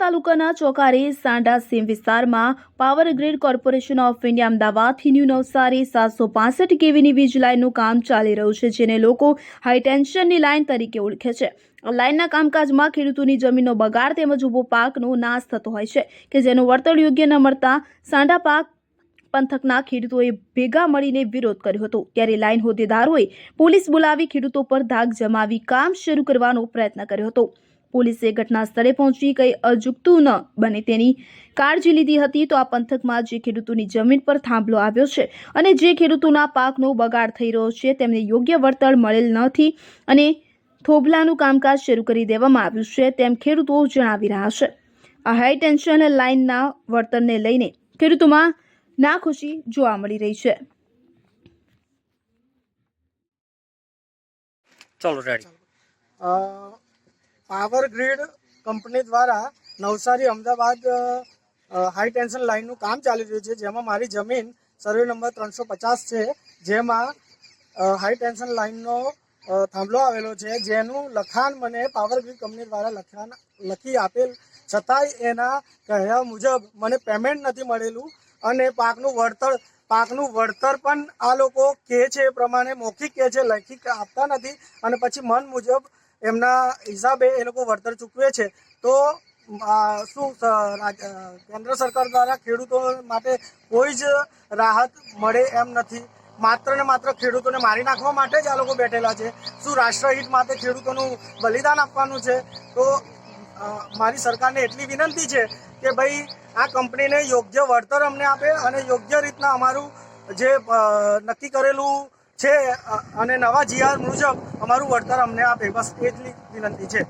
તાલુકાના ચોકારી સાંડા સીમ વિસ્તારમાં power grid corporation of India અમદાવાદથી ન્યૂ નવસારી સાતસો પાસઠ કેવીની વીજ લાઇનનું કામ ચાલી રહ્યું છે, જેને લોકો હાઈ ટેન્શનની લાઇન તરીકે ઓળખે છે. લાઇનના કામકાજમાં ખેડૂતોની જમીનનો બગાડ તેમજ ઊભો પાકનો નાશ થતો હોય છે, કે જેનું વળતર યોગ્ય ન મળતા સાંડા પાક પંથકના ખેડૂતોએ ભેગા મળીને વિરોધ કર્યો હતો. ત્યારે લાઇન હોદ્દેદારોએ પોલીસ બોલાવી ખેડૂતો પર ધાક જમાવી કામ શરૂ કરવાનો પ્રયત્ન કર્યો હતો. પોલીસે ઘટના સ્થળે પહોંચી કંઈ અજુગતું ન બને તેની કાળજી લીધી હતી તો આ પંથકમાં જે ખેડૂતોની જમીન પર થાંભલો આવ્યો છે અને જે ખેડૂતોના પાકનો બગાડ થઈ રહ્યો છે તેમને યોગ્ય વળતર મળેલ નથી અને થોભલાનું કામકાજ શરૂ કરી દેવામાં આવ્યું છે તેમ ખેડૂતો જણાવી રહ્યા છે. આ હાઈ ટેન્શન લાઇનના વળતરને લઈને ખેડૂતોમાં નાખુશી જોવા મળી રહી છે. ચલો ready. Uh, power grid company દ્વારા નવસારી, અમદાવાદ હાઈ ટેન્શન લાઇનનું કામ ચાલી રહ્યું છે. જેમાં મારી જમીન સર્વે નંબર ત્રણસો પચાસ છે. જેમાં હાઈ ટેન્શન લાઇનનો થાંભલો આવેલો છે. જેનું લખાણ મને પાવર ગ્રીડ કંપની દ્વારા લખાણ, લખી આપેલ છતાંય એના કહ્યા મુજબ મને પેમેન્ટ નથી મળેલું અને પાકનું વળતર પાકનું વળતર પણ આ લોકો કહે છે એ પ્રમાણે મૌખિક કહે છે લખી આપતા નથી અને પછી મન મુજબ એમના હિસાબે એ લોકો વળતર ચૂકવે છે. તો શું કેન્દ્ર સરકાર દ્વારા ખેડૂતો માટે કોઈ જ રાહત મળે એમ નથી. માત્ર ને માત્ર ખેડૂતોને મારી નાખવા માટે જ આ લોકો બેઠેલા છે. શું રાષ્ટ્રહિત માટે ખેડૂતોનું બલિદાન આપવાનું છે? તો મારી સરકારને એટલી વિનંતી છે કે ભાઈ, આ કંપનીને યોગ્ય વળતર અમને આપે અને યોગ્ય રીતના અમારું જે નક્કી કરેલું છે અને નવા જીઆર મુજબ અમારું વળતર અમને આપે. બસ એટલી વિનંતી છે.